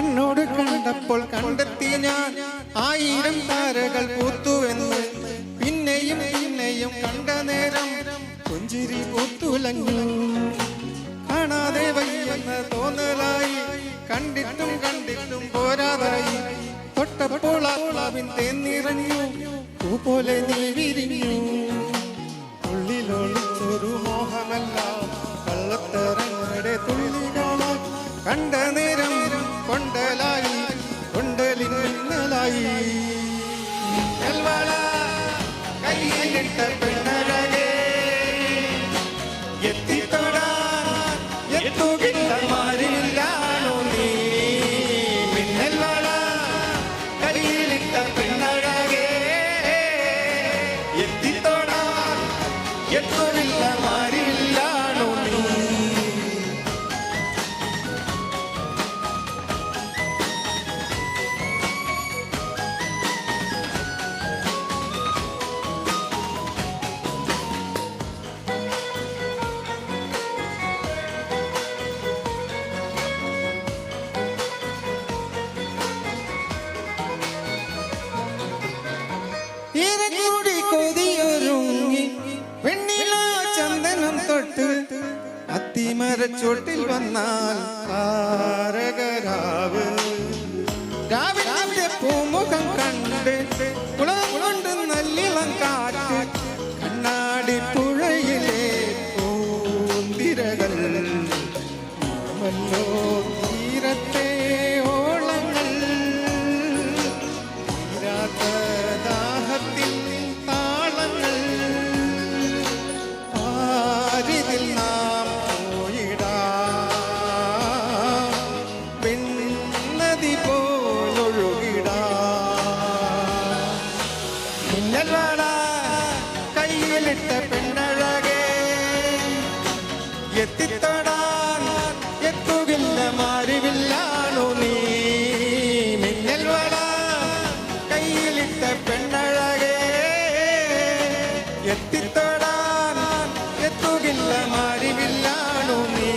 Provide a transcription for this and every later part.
കണ്ണോട് കണ്ടപ്പോൾ കണ്ടെത്തി ഞാൻ ആയിരം താരകൾ പൂത്തുവെന്ന്. പിന്നെയും പിന്നെയും കണ്ട നേരം പുഞ്ചിരി പൂത്തുലഞ്ഞു. കാണാതെ വയ്യെന്ന് തോന്നലായി. കണ്ടിട്ടും കണ്ടിട്ടും പോരാതായി. തൊട്ടപ്പോൾ ആത്മാവിൻ തേന്നിറഞ്ഞു പൂ പോലെ നീ വിരിഞ്ഞു ഉള്ളിലൊളിച്ചൊരു മോഹമല്ല. കള്ളത്തരങ്ങളുടെ തുള്ളികളാ കണ്ട കയ്യിലിട്ട പെണ്ണഴകേ അത്തിമരച്ചോട്ടിൽ വന്നാൽ താരകരാവ് രാവിലെ കയ്യിലിട്ട പെണ്ണഴകേ. എത്തിത്തൊടാൻ എത്തുകില്ല മാറിവില്ലാണു നീ? മിന്നൽ വള കയ്യിലിട്ട പെണ്ണഴകേ. എത്തിത്തൊടാൻ എത്തുകില്ല മാറിവില്ലാണു നീ?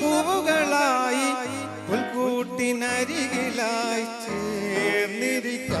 പൂവുകളായി പുൽക്കൂട്ടിനരികിലായി ചേർന്നിരിക്കാം.